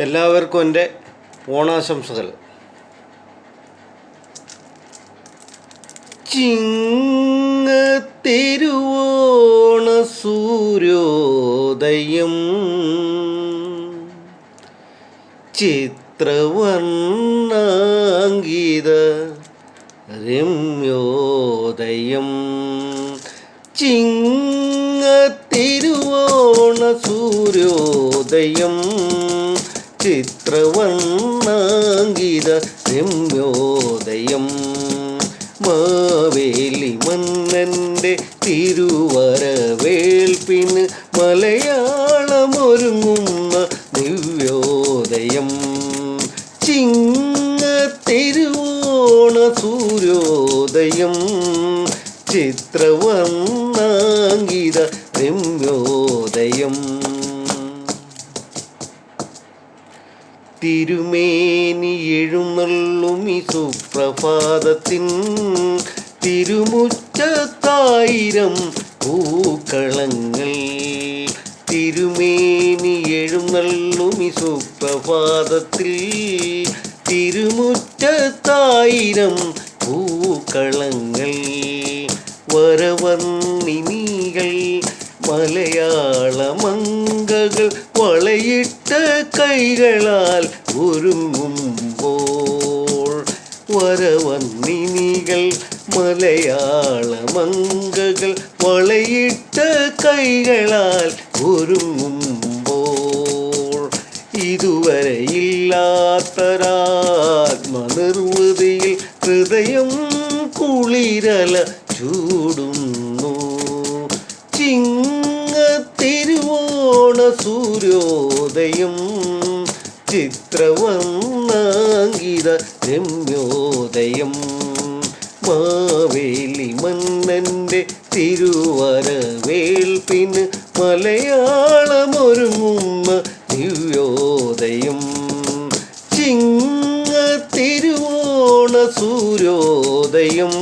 എല്ലാവർക്കും എന്റെ ഓണാശംസകൾ. ചിങ്ങത്തിരുവോണ സൂര്യോദയം. ചിത്രവർണാംഗീത രമ്യോദയം. ചിങ്ങ തിരുവോണ സൂര്യോദയം. ചിത്രവർണാങ്കിത രമ്യോദയം. മാവേലി മന്നന്റെ തിരുവരവേൽപ്പിന് മലയാളമൊരുങ്ങുന്ന ദിവ്യോദയം. ചിങ്ങ തിരുവോണ സൂര്യോദയം. ചിത്രവർണാങ്കിത തിരുമേനി എഴുന്നള്ളും ഈ സുപ്രഭാതത്തിൻ. തിരുമുറ്റത്തായിരം പൂക്കളങ്ങൾ. തിരുമേനി എഴുന്നള്ളും ഈ സുപ്രഭാതത്തിൽ. തിരുമുറ്റത്തായിരം പൂക്കളങ്ങൾ. വരവർണിനികൾ മലയാള വളയിട്ട കൈകളാൽ ഒരുങ്ങുമ്പോൾ വരവന്നിനികൾ മലയാള മംഗകൾ വളയിട്ട കൈകളാൽ ഒരുങ്ങുമ്പോൾ ഇതുവരെ ഇല്ലാത്തൊരാത്മനിർവൃതിയിൽ ഹൃദയം കുളിരല ചൂടുന്നു. ചിങ്ങ തിരുവോണ സൂര്യോദയം ചിത്രവർണാങ്കിത രമ്യോദയം. മാവേലി മന്നന്റെ തിരുവരവേൽപ്പിന് മലയാളമൊരുങ്ങുന്ന ദിവ്യോദയം. ചിങ്ങ തിരുവോണ സൂര്യോദയം.